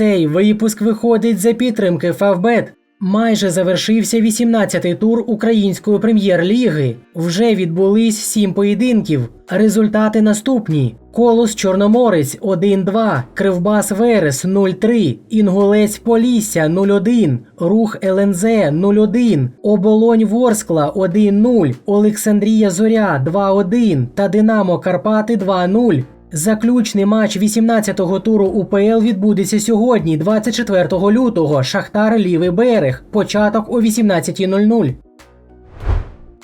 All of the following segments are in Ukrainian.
Цей випуск виходить за підтримки Фавбет. Майже завершився 18-й тур української прем'єр-ліги. Вже відбулись сім поєдинків. Результати наступні: Колос Чорноморець 1-2, Кривбас Верес 0-3, Інгулець Полісся 0-1, Рух ЛНЗ 0-1, Оболонь Ворскла 1-0, Олександрія Зоря 2-1 та Динамо Карпати 2-0. Заключний матч 18-го туру УПЛ відбудеться сьогодні, 24 лютого. Шахтар Лівий берег. Початок о 18.00.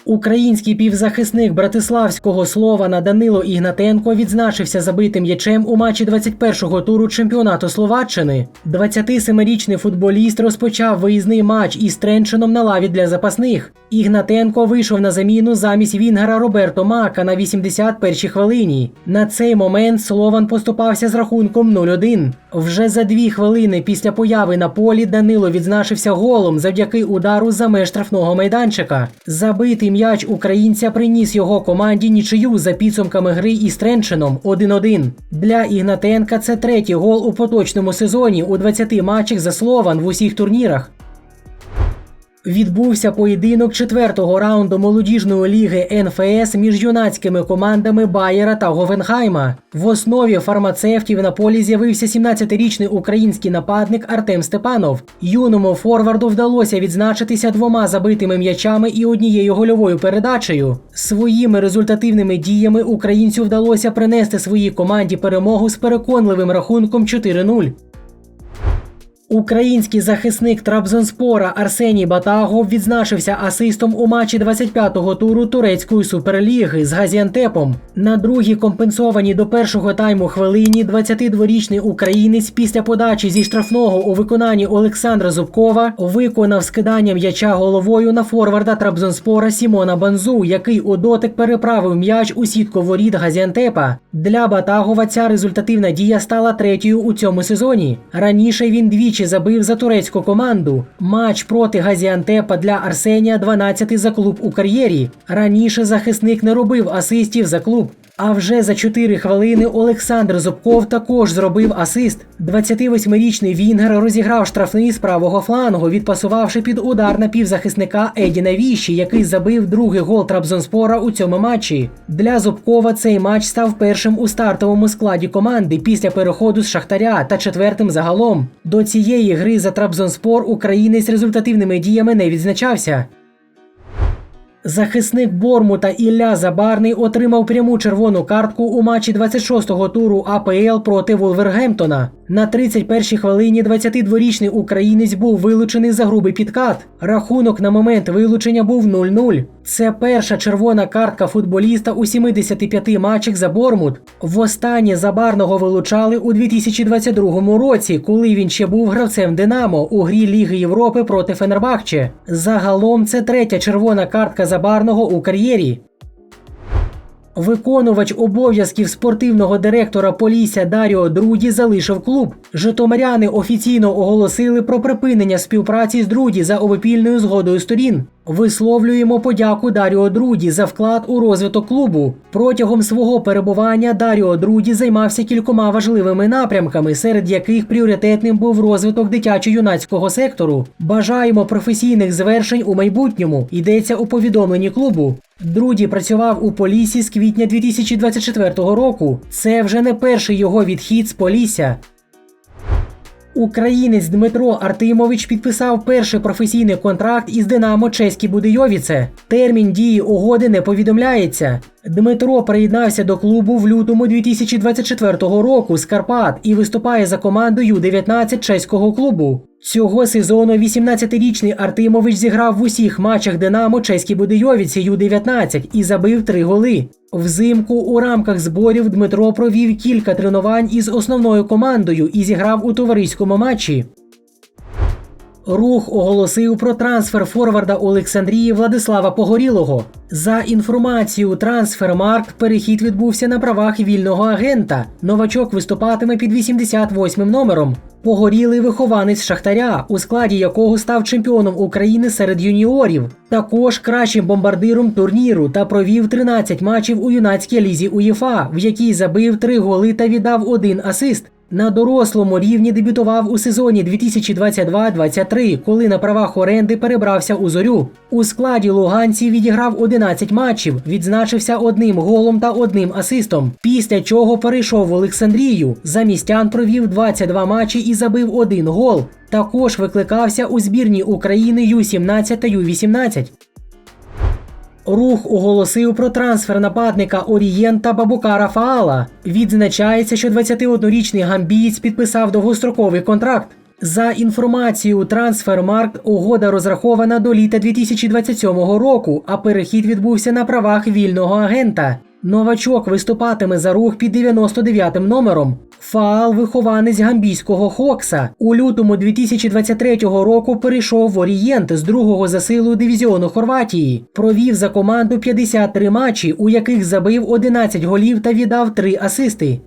Український півзахисник братиславського Слована Данило Ігнатенко відзначився забитим м'ячем у матчі 21-го туру чемпіонату Словаччини. 27-річний футболіст розпочав виїзний матч із Тренчином на лаві для запасних. Ігнатенко вийшов на заміну замість Вінгера Роберто Мака на 81-й хвилині. На цей момент Слован поступався з рахунком 0-1. Вже за дві хвилини після появи на полі Данило відзначився голом завдяки удару за меж штрафного майданчика. Забитий м'яч українця приніс його команді нічию за підсумками гри із Тренчином 1-1. Для Ігнатенка це третій гол у поточному сезоні у 20 матчах за Слован в усіх турнірах. Відбувся поєдинок четвертого раунду молодіжної ліги НФС між юнацькими командами Байера та Говенхайма. В основі фармацевтів на полі з'явився 17-річний український нападник Артем Степанов. Юному форварду вдалося відзначитися двома забитими м'ячами і однією гольовою передачею. Своїми результативними діями українцю вдалося принести своїй команді перемогу з переконливим рахунком 4-0. Український захисник Трабзонспора Арсеній Батагов відзначився асистом у матчі 25-го туру турецької суперліги з Газіантепом. На другій компенсованій до першого тайму хвилині 22-річний українець після подачі зі штрафного у виконанні Олександра Зубкова виконав скидання м'яча головою на форварда Трабзонспора Сімона Банзу, який у дотик переправив м'яч у сітку воріт Газіантепа. Для Батагова ця результативна дія стала третьою у цьому сезоні. Раніше він двічі забив за турецьку команду. Матч проти Газіантепа для Арсенія 12-й за клуб у кар'єрі. Раніше захисник не робив асистів за клуб. А вже за 4 хвилини Олександр Зубков також зробив асист. 28-річний Вінгер розіграв штрафний з правого флангу, відпасувавши під удар на півзахисника Едіна Віші, який забив другий гол Трабзонспора у цьому матчі. Для Зубкова цей матч став першим у стартовому складі команди після переходу з Шахтаря та четвертим загалом. До цієї гри за Трабзонспор українець результативними діями не відзначався. Захисник Бормута Ілля Забарний отримав пряму червону картку у матчі 26-го туру АПЛ проти Волвергемптона. На 31-й хвилині 22-річний українець був вилучений за грубий підкат. Рахунок на момент вилучення був 0-0. Це перша червона картка футболіста у 75 матчах за Бормут. Востаннє Забарного вилучали у 2022 році, коли він ще був гравцем Динамо у грі Ліги Європи проти Фенербахче. Загалом це третя червона картка Забарного у кар'єрі. Виконувач обов'язків спортивного директора Полісся Даріо Друді залишив клуб. Житомиряни офіційно оголосили про припинення співпраці з Друді за обопільною згодою сторін. Висловлюємо подяку Даріо Друді за вклад у розвиток клубу. Протягом свого перебування Даріо Друді займався кількома важливими напрямками, серед яких пріоритетним був розвиток дитячо-юнацького сектору. Бажаємо професійних звершень у майбутньому. Йдеться у повідомленні клубу. Друді працював у Полісі з квітня 2024 року. Це вже не перший його відхід з Полісся. Українець Дмитро Артимович підписав перший професійний контракт із Динамо Чеські Будийовіце. Термін дії угоди не повідомляється. Дмитро приєднався до клубу в лютому 2024 року з Карпат і виступає за команду Ю-19 чеського клубу. Цього сезону 18-річний Артимович зіграв в усіх матчах Динамо Чеській Будийовіці Ю-19 і забив три голи. Взимку у рамках зборів Дмитро провів кілька тренувань із основною командою і зіграв у товариському матчі. Рух оголосив про трансфер форварда Олександрії Владислава Погорілого. За інформацією Трансфермаркт, перехід відбувся на правах вільного агента. Новачок виступатиме під 88 номером. Погорілий вихованець Шахтаря, у складі якого став чемпіоном України серед юніорів, також кращим бомбардиром турніру та провів 13 матчів у юнацькій лізі УЄФА, в якій забив 3 голи та віддав один асист. На дорослому рівні дебютував у сезоні 2022-23, коли на правах оренди перебрався у зорю. У складі луганців відіграв 11 матчів, відзначився одним голом та одним асистом. Після чого перейшов в Олександрію. За містян провів 22 матчі і забив один гол. Також викликався у збірні України Ю-17 та Ю-18. Рух оголосив про трансфер нападника Орієнта Бабукара Фаала. Відзначається, що 21-річний гамбієць підписав довгостроковий контракт. За інформацією Трансфермаркт, угода розрахована до літа 2027 року, а перехід відбувся на правах вільного агента. Новачок виступатиме за рух під 99-м номером. Фаал вихованець гамбійського Хокса. У лютому 2023 року перейшов в Орієнт з другого за силою дивізіону Хорватії. Провів за команду 53 матчі, у яких забив 11 голів та віддав 3 асисти.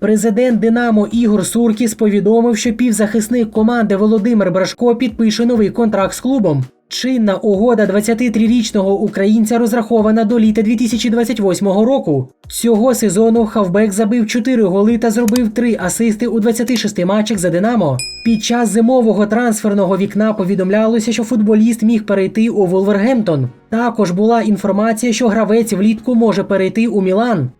Президент Динамо Ігор Суркіс повідомив, що півзахисник команди Володимир Брашко підпише новий контракт з клубом. Чинна угода 23-річного українця розрахована до літа 2028 року. Цього сезону Хавбек забив 4 голи та зробив 3 асисти у 26 матчах за Динамо. Під час зимового трансферного вікна повідомлялося, що футболіст міг перейти у Волвергемптон. Також була інформація, що гравець влітку може перейти у Мілан.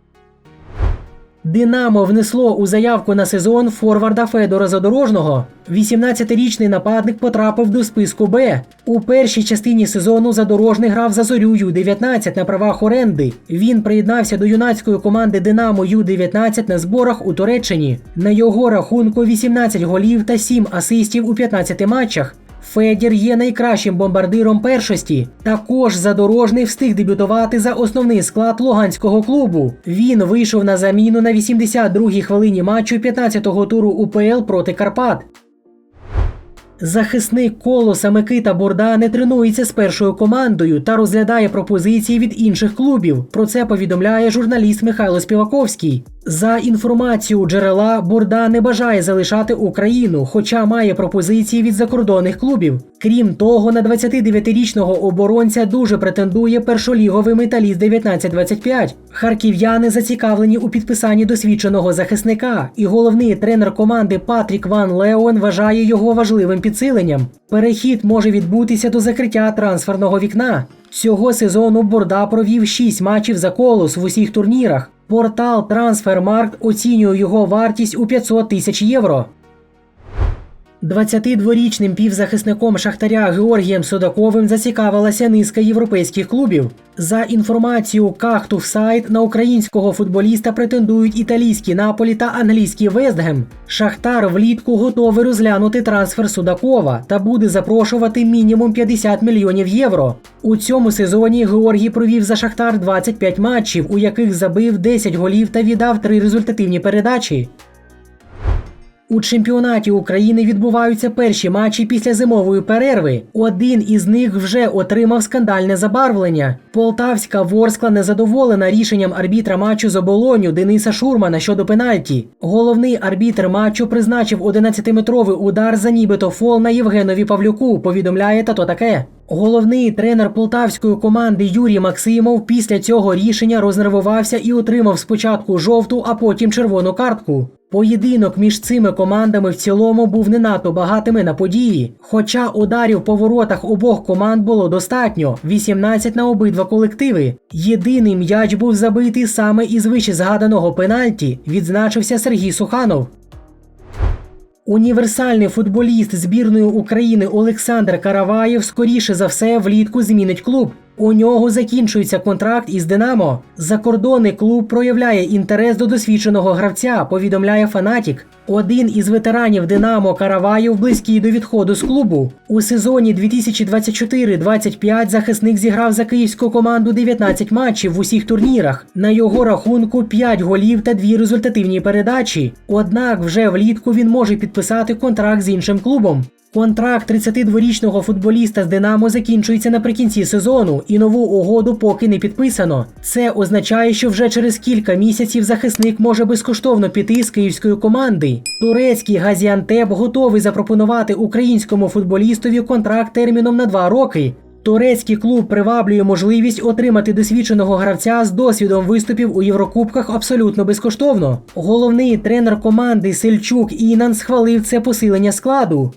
Динамо внесло у заявку на сезон форварда Федора Задорожного. 18-річний нападник потрапив до списку Б. У першій частині сезону Задорожний грав за зорю Ю-19 на правах оренди. Він приєднався до юнацької команди Динамо Ю-19 на зборах у Туреччині. На його рахунку 18 голів та 7 асистів у 15 матчах. Федір є найкращим бомбардиром першості. Також задорожний встиг дебютувати за основний склад луганського клубу. Він вийшов на заміну на 82-й хвилині матчу 15-го туру УПЛ проти Карпат. Захисник колоса Микита Бурда не тренується з першою командою та розглядає пропозиції від інших клубів. Про це повідомляє журналіст Михайло Співаковський. За інформацією джерела, Бурда не бажає залишати Україну, хоча має пропозиції від закордонних клубів. Крім того, на 29-річного оборонця дуже претендує першоліговий металіст 1925. Харків'яни зацікавлені у підписанні досвідченого захисника, і головний тренер команди Патрік Ван Леон вважає його важливим підсиленням. Перехід може відбутися до закриття трансферного вікна. Цього сезону Борда провів 6 матчів за колос в усіх турнірах. Портал Трансфермаркт оцінює його вартість у 500 тисяч євро. 22-річним півзахисником Шахтаря Георгієм Судаковим зацікавилася низка європейських клубів. За інформацією Кахтуфсайт на українського футболіста претендують італійські Наполі та англійський Вестгем. Шахтар влітку готовий розглянути трансфер Судакова та буде запрошувати мінімум 50 мільйонів євро. У цьому сезоні Георгій провів за Шахтар 25 матчів, у яких забив 10 голів та віддав 3 результативні передачі. У чемпіонаті України відбуваються перші матчі після зимової перерви. Один із них вже отримав скандальне забарвлення. Полтавська Ворскла незадоволена рішенням арбітра матчу з оболоню Дениса Шурмана щодо пенальті. Головний арбітр матчу призначив 11-метровий удар за нібито фол на Євгенові Павлюку. Повідомляє тато таке. Головний тренер полтавської команди Юрій Максимов після цього рішення рознервувався і отримав спочатку жовту, а потім червону картку. Поєдинок між цими командами в цілому був не надто багатими на події. Хоча ударів по воротах обох команд було достатньо 18 на обидва колективи. Єдиний м'яч був забитий саме із вище згаданого пенальті, відзначився Сергій Суханов. Універсальний футболіст збірної України Олександр Караваєв скоріше за все влітку змінить клуб. У нього закінчується контракт із Динамо. Закордонний клуб проявляє інтерес до досвідченого гравця, повідомляє Фанатік. Один із ветеранів Динамо Караваєв близький до відходу з клубу. У сезоні 2024-25 захисник зіграв за київську команду 19 матчів в усіх турнірах. На його рахунку 5 голів та 2 результативні передачі. Однак вже влітку він може підписати контракт з іншим клубом. Контракт 32-річного футболіста з Динамо закінчується наприкінці сезону, і нову угоду поки не підписано. Це означає, що вже через кілька місяців захисник може безкоштовно піти з київської команди. Турецький Газіантеп готовий запропонувати українському футболістові контракт терміном на два роки. Турецький клуб приваблює можливість отримати досвідченого гравця з досвідом виступів у Єврокубках абсолютно безкоштовно. Головний тренер команди Сельчук Інан схвалив це посилення складу.